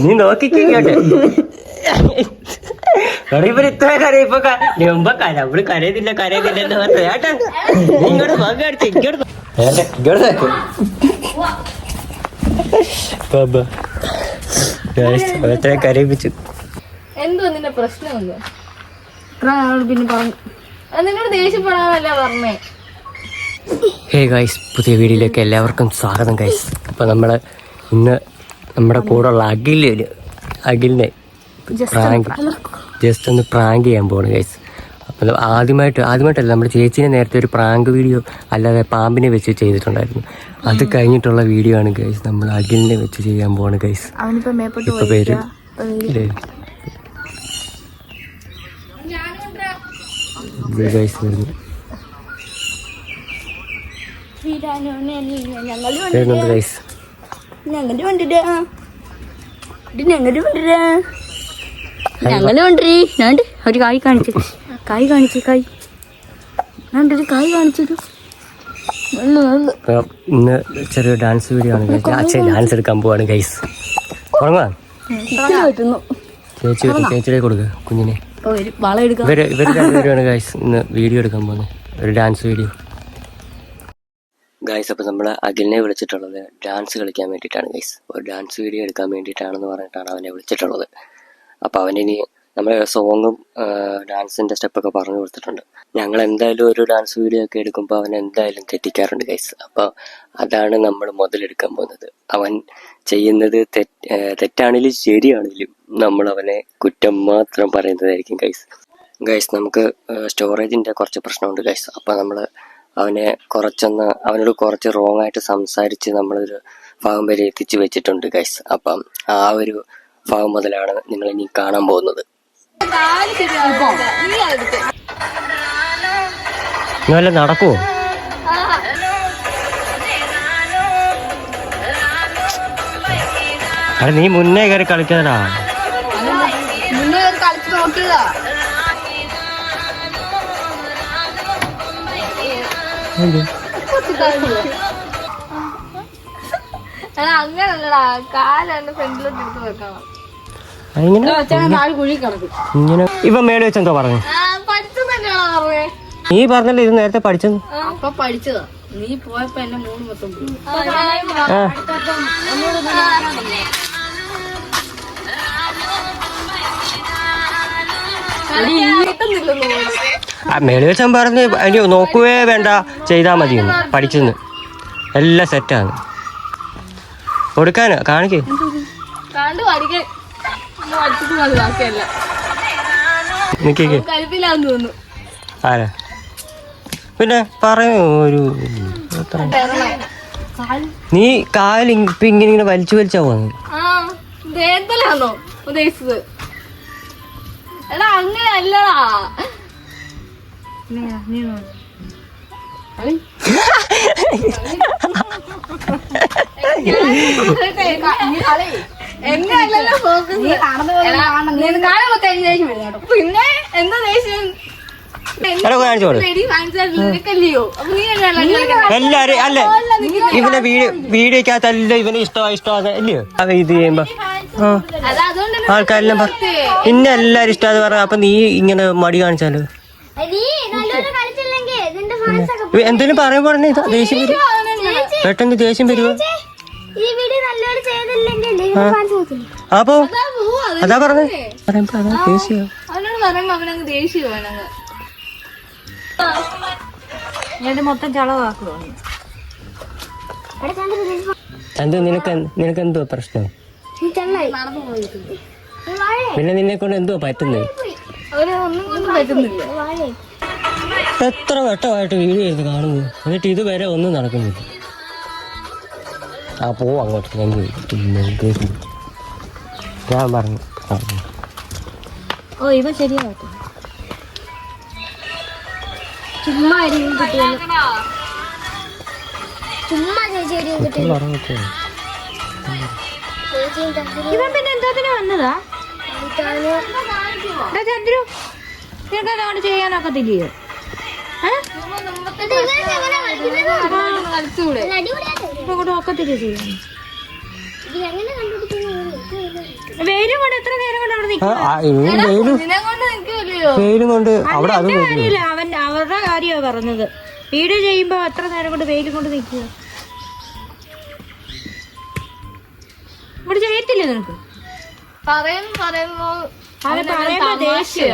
നീ നോക്കിക്കോട്ടെ ഇവർ ഇത്ര കരയും ഇപ്പൊ ക- കര അവൾ കരയുന്നില്ല കരയുന്നില്ല എന്ന് പറഞ്ഞു. ഏട്ടാ നീ ഇങ്ങോട്ട് എത്ര. കരയിപ്പിച്ചു. എന്തോ നിന്റെ പ്രശ്നം എന്തോ? പിന്നെ പറഞ്ഞു നിന്നോട് ദേഷ്യപ്പെടാനല്ല പറഞ്ഞേ. ഹേ ഗൈസ് പുതിയ വീഡിയോയിലേക്ക് എല്ലാവർക്കും സ്വാഗതം ഗൈസ് അപ്പോൾ നമ്മൾ ഇന്ന് നമ്മുടെ കൂടെ ഉള്ള അഖിൽ അഖിലിനെ പ്രാങ്ക് ജസ്റ്റ് ഒന്ന് പ്രാങ്ക് ചെയ്യാൻ പോകണം ഗൈസ് അപ്പോൾ ആദ്യമായിട്ട് ആദ്യമായിട്ടല്ല നമ്മുടെ ചേച്ചിനെ നേരത്തെ ഒരു പ്രാങ്ക് വീഡിയോ അല്ലാതെ പാമ്പിനെ വെച്ച് ചെയ്തിട്ടുണ്ടായിരുന്നു. അത് കഴിഞ്ഞിട്ടുള്ള വീഡിയോ ആണ് ഗൈസ് നമ്മൾ അഖിലിനെ വെച്ച് ചെയ്യാൻ പോകണം ഗൈസ് ഇപ്പൊ പേര് ഗൈസ് വരുന്നു. വരുന്നുണ്ട് ഗൈസ് ഞങ്ങളുടെ കൊണ്ടിട്ട് ഞങ്ങളുടെ കൊണ്ടിട്ട് ഞങ്ങളുടെ കൊണ്ടിരി ഞാൻ ഒരു കായ് കാണിച്ചു കായ് കാണിച്ചു കായ്. ഞാനൊരു കായ് കാണിച്ചു നല്ല നല്ല അപ്പൊ ഇന്ന് ചെറിയ ഡാൻസ് വീഡിയോ ആണ്. അച്ഛൻ ഡാൻസ് എടുക്കാൻ പോവാണ് ഗൈസ് തുടങ്ങാ ചേച്ചി ചേച്ചിയുടെ കൊടുക്കുക കുഞ്ഞിനെ. ഇവർ ഇവർ രണ്ടുപേരുമാണ് ഗൈസ് ഇന്ന് വീഡിയോ എടുക്കാൻ പോകുന്നത് ഒരു ഡാൻസ് വീഡിയോ ഗൈസ് അപ്പോൾ നമ്മൾ അഖിലിനെ വിളിച്ചിട്ടുള്ളത് ഡാൻസ് കളിക്കാൻ വേണ്ടിയിട്ടാണ് ഗൈസ് ഒരു ഡാൻസ് വീഡിയോ എടുക്കാൻ വേണ്ടിയിട്ടാണെന്ന് പറഞ്ഞിട്ടാണ് അവനെ വിളിച്ചിട്ടുള്ളത്. അപ്പോൾ അവൻ ഇനി നമ്മൾ സോങ്ങും ഡാൻസിന്റെ സ്റ്റെപ്പൊക്കെ പറഞ്ഞു കൊടുത്തിട്ടുണ്ട്. ഞങ്ങൾ എന്തായാലും ഒരു ഡാൻസ് വീഡിയോ ഒക്കെ എടുക്കുമ്പോൾ അവൻ എന്തായാലും തെറ്റിക്കാറുണ്ട് ഗൈസ് അപ്പോൾ അതാണ് നമ്മൾ മുതലെടുക്കാൻ പോകുന്നത്. അവൻ ചെയ്യുന്നത് തെറ്റ് തെറ്റാണെങ്കിലും ശരിയാണെങ്കിലും നമ്മൾ അവനെ കുറ്റം മാത്രം പറയുന്നതായിരിക്കും ഗൈസ് ഗൈസ് നമുക്ക് സ്റ്റോറേജിന്റെ കുറച്ച് പ്രശ്നമുണ്ട് ഗൈസ് അപ്പോൾ നമ്മൾ അവനെ കുറച്ചൊന്ന് അവനോട് കുറച്ച് റോങ് ആയിട്ട് സംസാരിച്ച് നമ്മളൊരു ഭാഗം വരെ എത്തിച്ചു വെച്ചിട്ടുണ്ട് ഗൈസ് അപ്പം ആ ഒരു ഭാഗം മുതലാണ് നിങ്ങൾ ഇനി കാണാൻ പോകുന്നത്. കാൽ ശരിയാവില്ല നീ മുന്നേ കയറി കളിക്കാനാ? മുന്നേ കളിച്ച് നോക്കിയതാ. അങ്ങനല്ലടാ. കാലാണ് ഫ്രണ്ടിലോട്ട് എടുത്ത് വെക്കണം. ഇങ്ങനെ? ഇവ മേളിൽ വെച്ചെന്തോ പറഞ്ഞു. നീ പറഞ്ഞല്ലോ ഇത് നേരത്തെ പഠിച്ചത്? പഠിച്ചതാ. നീ പോയപ്പോ എന്നെ മൂന്ന് മൊത്തം കിട്ടുന്നില്ലെന്ന് ആ മേളിൽ വെച്ചാൽ പറഞ്ഞ് അയ്യോ നോക്കുകയേ വേണ്ട ചെയ്താൽ മതി പഠിച്ചെന്ന് എല്ലാം സെറ്റാണ് കൊടുക്കാൻ കാണിക്കേ. ഒന്ന് ആരാ? പിന്നെ പറയൂ ഒരു നീ കാൽ ഇപ്പൊ ഇങ്ങനെ ഇങ്ങനെ വലിച്ചു വലിച്ചാ പോകുന്നത് ആ ഫോക്കസ് പിന്നെ എന്താ ദേഷ്യം? എല്ലാരും അല്ല? ഇവനെ വീഡിയോ വീഡിയോക്കകത്തല്ല ഇവന് ഇഷ്ടമാ ഇഷ്ടമാ അല്ലയോ ഇത് ചെയ്യുമ്പോ. ആൾക്കാരെല്ലാം പറ ഇന്നെ എല്ലാരും ഇഷ്ടമാന്ന് പറഞ്ഞ അപ്പൊ നീ ഇങ്ങനെ മടി കാണിച്ചാലോ? എന്തേലും പറയാൻ ഇതാ ദേഷ്യം വരും പെട്ടെന്ന് ദേഷ്യം വരുമോ അപ്പോ അതാ പറഞ്ഞേ. പറയുമ്പോ അതാ ദേഷ്യം മൊത്തം ചളവാക്കുവാ എന്ത് നിനക്ക് നിനക്ക് എന്തുവാ പ്രശ്നം? പിന്നെ നിന്നെ കൊണ്ട് എന്തുവാ പറ്റുന്നത് അവന് ഒന്നും പറ്റുന്നില്ല. എത്ര വട്ടമായിട്ട് വീഡിയോ എടുത്ത് കാണുന്നു? എന്നിട്ട് ഇതുവരെ ഒന്നും നടക്കുന്നില്ല. ആ പോവും അങ്ങോട്ട്. ഞാൻ ഞാൻ പറഞ്ഞു. ഓ ഇവ ശരിയാവട്ടെ ചുമ്മാ ചുമ്മാ ചേച്ചി ഇവൻ പിന്നെ എന്തോത്തിന് വന്നതാ? ചന്ദ്രു? നിനക്ക് ചെയ്യാനൊക്കത്തില്ലയോ? ഏ? ഇത് ഇവരൊക്കെ എങ്ങനെ കളിക്കുന്നത്? കളിച്ചുകൂടെ നല്ല അടിപൊളിയായിട്ട് കളിക്കും. ഇപ്പൊ അങ്ങോട്ട് ഒക്കത്തില്ല ചെയ്യാൻ ഇത് എങ്ങനെ കണ്ടുപിടിക്കുന്നു നിൽക്കുക ആ, ഈ വെയിലും ഇതിനെ കൊണ്ട് വെയിലും കൊണ്ട് അവിടെ അത് വെയിലും കാര്യമില്ല അവൻ അവരുടെ കാര്യമാണ് പറഞ്ഞത്. വീഡിയോ ചെയ്യുമ്പോ എത്ര നേരം കൊണ്ട് വെയിലും കൊണ്ട് നിൽക്കുക. ഇവിടെ ചെയ്യത്തില്ലേ നിനക്ക്? പറയും പറയുമ്പോ പറയുമ്പോ ദേഷ്യ.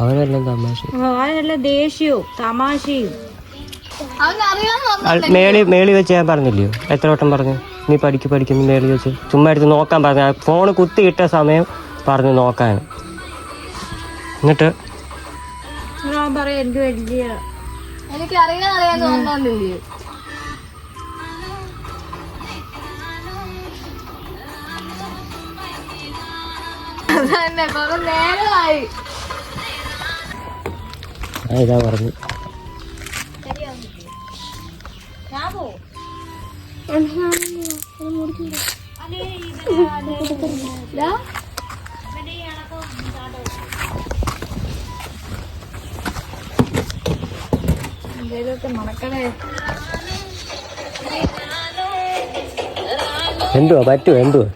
അവനെല്ലാം തമാശ. അവനല്ല ദേഷ്യവും തമാശയും. അവന് അറിയാൻ അൾ- മേളി മേളി വെച്ച് ഞാൻ പറഞ്ഞില്ലയോ? എത്ര വട്ടം പറഞ്ഞു? നീ പഠിക്ക് പഠിക്കുന്നു മേളി വെച്ച്. ചുമ്മാ എടുത്ത് നോക്കാൻ പറഞ്ഞു. ഫോൺ കുത്തിയിട്ട സമയം പറഞ്ഞു നോക്കാൻ. എന്നിട്ട്? അതന്നെ കൊറേ നേരമായി. ഇതാ പറഞ്ഞു. എന്തുവാ? പറ്റുമോ എന്തുവാ?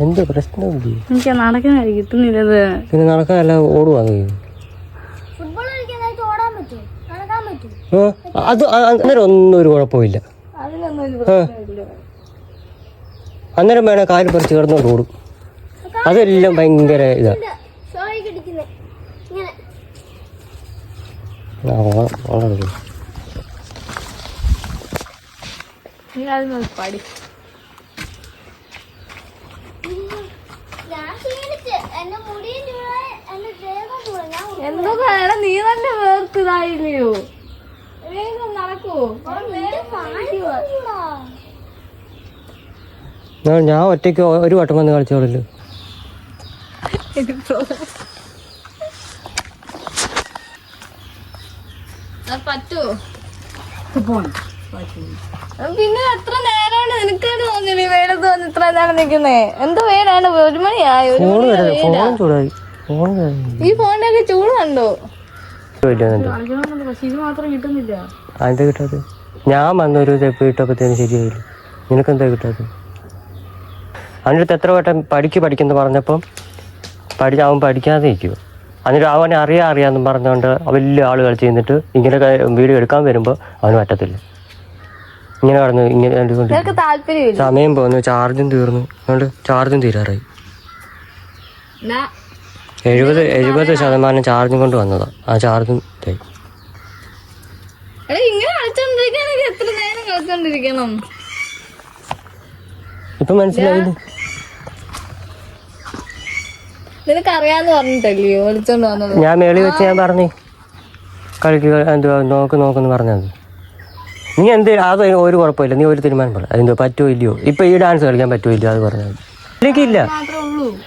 എന്ത് പ്രശ്നം എനിക്ക് നടക്കാൻ കിട്ടുന്നില്ലത് പിന്നെ നടക്കാനല്ല ഓടുവാ അത് അന്നേരം ഒന്നും ഒരു കുഴപ്പമില്ല. അന്നേരം വേണേ കാൽ പറിച്ച് കിടന്നോണ്ട് ഓടും. അതെല്ലാം ഭയങ്കര ഇതാ. കിടിക്കുന്നത് ഇങ്ങനെ ആ, ഓ- ഓടാൻ തുടങ്ങി. നീ അത് പഠി ഞാൻ ക്ഷീണിച്ച് എന്റെ മുടിയും ചൂടായി എന്റെ ദേഹം ചൂടായി ഞാൻ എന്തോ എടാ നീ നല്ല വേർത്തിതായില്ലയോ? വേഗം നടക്കൂ. കൊറേ നേരം ചൂടാ ഞാൻ- ഞാൻ ഒറ്റയ്ക്ക് ഒരു വട്ടം വന്ന് കളിച്ചോളല്ലോ പറ്റുമോ പിന്നെ എത്ര നേരമാണ് നിനക്കാണ് തോന്നിയത്? വെയിലത്ത് വന്ന് ഇത്ര നേരം നിൽക്കുന്നേ. എന്ത് വെയിലാണ്? ഒരു മണിയായി? ഒരു ഫോൺ മണി ഈ ഫോണിന്റെ ഒക്കെ ചൂട് കണ്ടോ? അതെന്താ ഞാൻ വന്നൊരു ചെപ്പ് ഇട്ടപ്പോഴത്തേനും ശരിയായില്ല. നിനക്കെന്താ കിട്ടാത്തത്? അതിനടുത്ത് എത്ര വട്ടം പഠിക്ക് പഠിക്കുന്നു പറഞ്ഞപ്പം പഠി അവൻ പഠിക്കാതെ ഇരിക്കുമോ എന്നിട്ട് അവനെ അറിയാ അറിയാമെന്നും പറഞ്ഞുകൊണ്ട് വലിയ ആൾ കളിച്ച് കഴിഞ്ഞിട്ട് ഇങ്ങനെ വീഡിയോ എടുക്കാൻ വരുമ്പോൾ അവന് പറ്റത്തില്ല. ഇങ്ങനെ കടന്ന് ഇങ്ങനെ സമയം പോന്നു ചാർജും തീർന്നു. അതുകൊണ്ട് ചാർജും തീരാറായി. എഴുപത് എഴുപത് ശതമാനം ചാർജും കൊണ്ട് വന്നതാ. ആ ചാർജും ഇപ്പൊ മനസ്സിലായില്ലേ പറഞ്ഞിട്ടല്ലയോ വന്നത്? ഞാൻ മേളി വെച്ച് ഞാൻ പറഞ്ഞു. കളിക്കുക എന്തുവാ നോക്ക് നോക്കെന്ന് പറഞ്ഞത് നീ എന്ത് അത് ഒരു കുഴപ്പമില്ല. നീ ഒരു തീരുമാനം പറ. അതെന്തോ പറ്റുമോ ഇല്ലയോ? ഇപ്പൊ ഈ ഡാൻസ് കളിക്കാൻ പറ്റുമോ ഇല്ലയോ? അത് പറഞ്ഞത് ഉള്ളൂ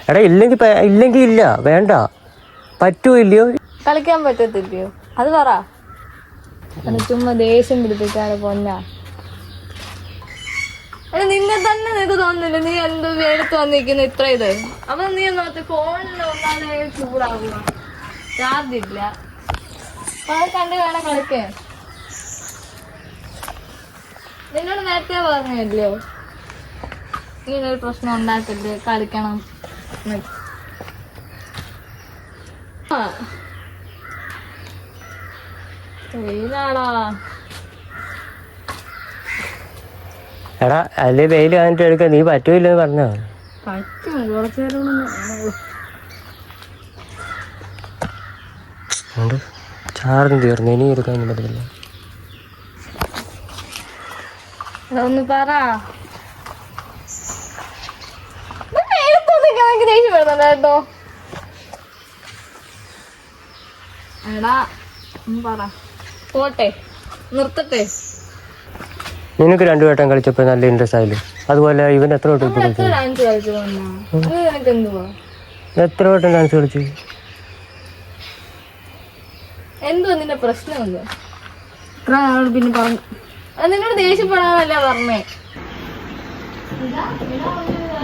എടാ ഇല്ലെങ്കിൽ ഇല്ലെങ്കിൽ ഇല്ല വേണ്ട. പറ്റൂ ഇല്ലയോ? കളിക്കാൻ പറ്റത്തില്ലയോ? അത് പറ. ചുമ്മാ ദേഷ്യം പിടിപ്പിക്കാതെ പൊന്ന. എടാ നിന്നെ തന്നെ നിനക്ക് തോന്നുന്നില്ല. നീ എന്ത് എടുത്ത് വന്നിരിക്കുന്ന ഇത്ര ഇത്. അപ്പൊ നീ നോക്ക് ഫോണിൽ ഒന്നാമത് ചൂടാവുക ചാർജ് ഇല്ല. അപ്പൊ അത് കണ്ട് കളിക്കാൻ. നിന്നോട് നേരത്തെ പറഞ്ഞല്ലോ ഇങ്ങനൊരു പ്രശ്നം ഉണ്ടാക്കരുത് കളിക്കണം. എടാ അല്ലെ വെയിൽ കാണിട്ട് എടുക്ക നീ പറ്റൂല്ലെന്ന് പറഞ്ഞോ. പറ്റും കുറച്ചു നേരം ഒന്ന് അതുകൊണ്ട് ചാർജും തീർന്നു ഇനി എടുക്കാൻ പറ്റത്തില്ല. പറ. എനിക്ക് ദേഷ്യം വരുന്നുണ്ട് കേട്ടോ. എടാ ഒന്ന് പറ. പോട്ടെ നിർത്തട്ടെ. നിനക്ക് രണ്ടു വട്ടം കളിച്ചപ്പോ നല്ല ഇൻട്രസ്റ്റ് ആയില്ലേ? അതുപോലെ ഇവൻ എത്ര വട്ടം കളിച്ചു എത്ര ഡാൻസ് കളിച്ചു വന്നാ? ഇത് നിനക്ക് എന്തുവാ? എത്ര വട്ടം ഡാൻസ് കളിച്ചു? എന്തോ നിന്റെ പ്രശ്നം എന്ത് ഇത്ര നാൾ പിന്നെ പറഞ്ഞു നിന്നോട് ദേഷ്യപ്പെടാനല്ല പറഞ്ഞേ.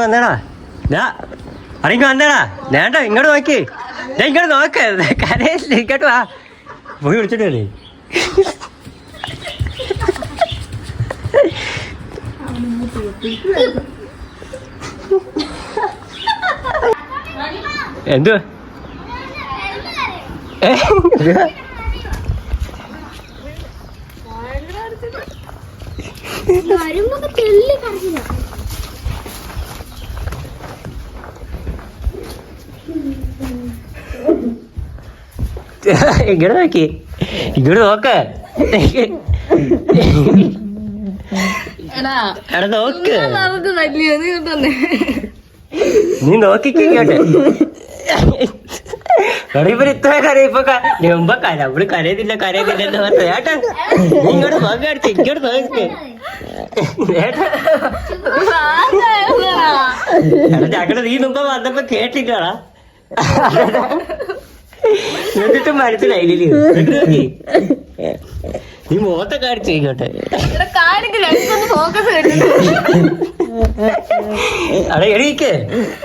വന്നേടാ. ഞാ അറിയിങ്ങ് വന്നേടാ. വേണ്ട ഇങ്ങോട്ട് നോക്കി. ഞാൻ ഇങ്ങോട്ട് നോക്ക്. കരയില്ല ഇങ്ങോട്ട് വാ. പോയി വിളിച്ചിട്ട് വരേ. എന്തുവാ ഇങ്ങോട്ട് നോക്കി. ഇങ്ങോട്ട് നോക്ക. എടാ നോക്ക്. നീ നോക്കിക്കോട്ടെ ഇവർ ഇത്ര കരയും. ഇപ്പൊ മുമ്പ് കര അവൾ കരയുന്നില്ല കരയുന്നില്ല എന്ന് പറഞ്ഞു. ഏട്ടാ നീ ഇങ്ങോട്ട് നോക്കടിച്ച് ഇങ്ങോട്ട് നോക്ക് ഞങ്ങൾ നീ മുമ്പ് വന്നപ്പോ കേട്ടിട്ടാടാ എന്നിട്ട് മനസ്സിലായില്ലേ നീ? മുഖത്തെ കാണിച്ചു ഇങ്ങോട്ടെ. ഫോക്കസ് കിട്ടുന്നു അവിടെ എണീക്ക്.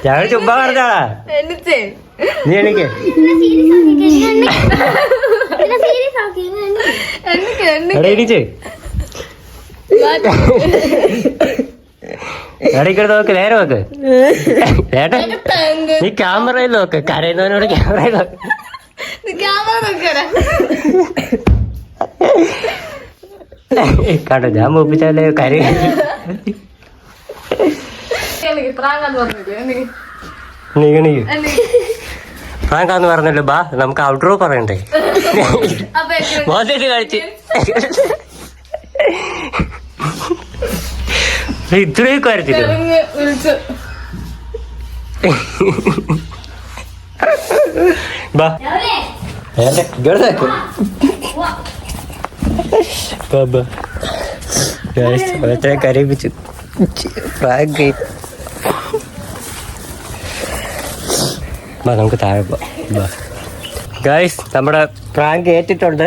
ഞങ്ങൾ ചുമ്മാ പറഞ്ഞാളാ നീ എണീക്ക്. എടാ എണീച്ച് നോക്ക് നേരെ നോക്ക്. ഏട്ടാ നീ ക്യാമറയിൽ നോക്ക്. കരയുന്നവനോട് ക്യാമറയിൽ നോക്ക്. ക്യാമറ നോക്കടാ കണ്ടോ ഞാൻ മൂപ്പിച്ചാലേ കരയും. പ്രാങ്കാന്ന് പറഞ്ഞില്ലേ? ബാ നമുക്ക് ഔട്ട്ഡോർ പറയണ്ടേ? മോശമായിട്ട് കഴിച്ച് ഇത്രയും കാര്യത്തില്ല തെളിഞ്ഞ് വിളിച്ചു. ബാ. ബാ, കരയിപ്പിച്ചു. ഫ്രാങ്ക് ബാ നമുക്ക് താഴെ ഗൈസ് നമ്മുടെ പ്രാങ്ക് ഏറ്റിട്ടുണ്ട്.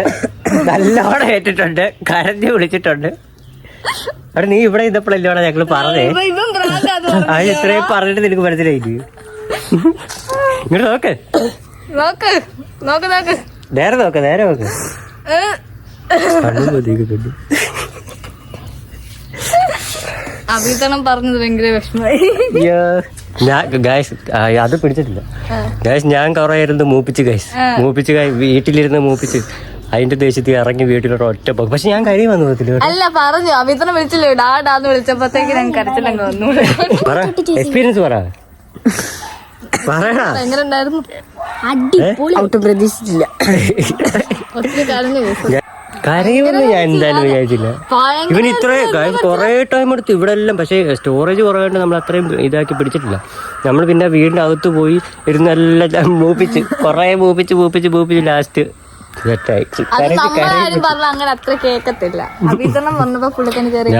നല്ലോണം ഏറ്റിട്ടുണ്ട്. കരഞ്ഞു വിളിച്ചിട്ടുണ്ട്. അവിടെ നീ ഇവിടെ ഇതപ്പോഴല്ലോ ഞങ്ങൾ പറഞ്ഞേ? അത് ഇത്രയും പറഞ്ഞിട്ട് നിനക്ക് മനസ്സിലായില്ലേ ഇങ്ങോട്ട് നോക്ക്. നോക്ക്. നോക്ക് നോക്ക്. നേരെ നോക്ക് നേരെ നോക്ക്. അഭിതണം പറഞ്ഞത് ഭയങ്കര വിഷമായി. ഞാൻ ഗൈസ് അത് പിടിച്ചിട്ടില്ല. ഗൈസ് ഞാൻ കുറെ ഇരുന്ന് മൂപ്പിച്ച് ഗൈസ് മൂപ്പിച്ച് വീട്ടിലിരുന്ന് മൂപ്പിച്ച്. അതിന്റെ ദേശത്ത് ഇറങ്ങി വീട്ടിലോട്ട് ഒറ്റ പോകും പക്ഷെ ഞാൻ കരി വന്നു പോകത്തില്ല അല്ല പറഞ്ഞു. അമിതനെ വിളിച്ചില്ലേ? ഡാഡാന്ന് വിളിച്ചപ്പോഴത്തേക്ക് ഞാൻ കരച്ചിലങ്ങ് വന്നു. പറ. എക്സ്പീരിയൻസ് പറ. എങ്ങനെ ഉണ്ടായിരുന്നു പ്രതീക്ഷിച്ചില്ല. കരയുമെന്ന് ഞാൻ എന്തായാലും വിചാരിച്ചില്ല. ഇവൻ ഇത്ര കുറെ ടൈം എടുത്തു ഇവിടെ എല്ലാം പക്ഷേ സ്റ്റോറേജ് കുറവായിട്ട് നമ്മൾ അത്രയും ഇതാക്കി പിടിച്ചിട്ടില്ല. നമ്മൾ പിന്നെ വീടിന്റെ അകത്ത് പോയി ഇരുന്നെല്ലാം മൂപ്പിച്ച് കുറെ മൂപ്പിച്ച് മൂപ്പിച്ച് മൂപ്പിച്ച് ലാസ്റ്റ് അത് നമ്മളാരും പറഞ്ഞ അങ്ങനെ അത്ര കേക്കത്തില്ല. പുള്ളിക്കന് കയറി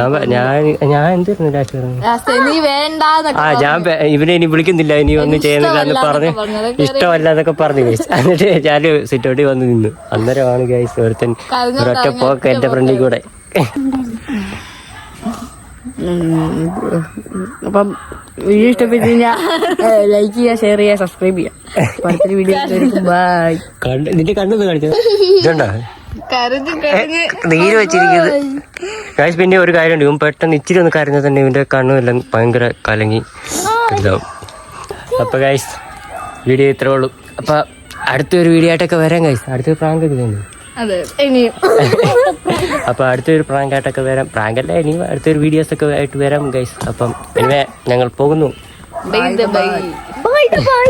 ഞാൻ എന്തായിരുന്നു ലാസ്റ്റ് നീ ആ ഞാൻ ഇവനെ ഇനി വിളിക്കുന്നില്ല ഇനി ഒന്നും ചെയ്യുന്നില്ല എന്ന് പറഞ്ഞ് ഇഷ്ടമല്ല എന്നൊക്കെ പറഞ്ഞു ഗൈസ് എന്നിട്ട് ഞാൻ സിറ്റോട്ടി വന്ന് നിന്നു. അന്നേരമാണ് ഗൈസ് ഒരുത്തൻ ഒരൊറ്റ പോക്ക് എന്റെ ഫ്രണ്ടിൽ കൂടെ. അപ്പം വീഡിയോ ഇഷ്ടപ്പെട്ടു കഴിഞ്ഞാൽ ലൈക്ക് ചെയ്യുക ഷെയർ ചെയ്യുക സബ്സ്ക്രൈബ് ചെയ്യുക അടുത്ത അടുത്തൊരു വീഡിയോ ബൈ കണ്ട് നിന്റെ കണ്ണൊന്ന് കാണിച്ചത് ഇതുണ്ടോ? കരഞ്ഞ് കരഞ്ഞ്. നീര് വെച്ചിരിക്കുന്നത്. ഗൈസ് പിന്നെ ഒരു കാര്യമുണ്ട്. ഇവൻ പെട്ടെന്ന് ഇച്ചിരി ഒന്ന് കരഞ്ഞാൽ തന്നെ ഇവന്റെ കണ്ണും എല്ലാം ഭയങ്കര കലങ്ങി. ഇതാവും. അപ്പൊ ഗൈസ് വീഡിയോ ഇത്രേ ഉള്ളൂ. അപ്പൊ അടുത്തൊരു വീഡിയോ ആയിട്ടൊക്കെ വരാം ഗൈസ് അടുത്തൊരു പ്രാങ്ക് ഒക്കെ തന്നെ അതെ ഇനിയും. അപ്പൊ അടുത്തൊരു പ്രാങ്കായിട്ടൊക്കെ വരാം. പ്രാങ്കല്ല അല്ല ഇനി അടുത്തൊരു വീഡിയോസ് ഒക്കെ ആയിട്ട് വരാം ഗൈസ് അപ്പം ഇനി ഞങ്ങൾ പോകുന്നു. Bye bye bye bye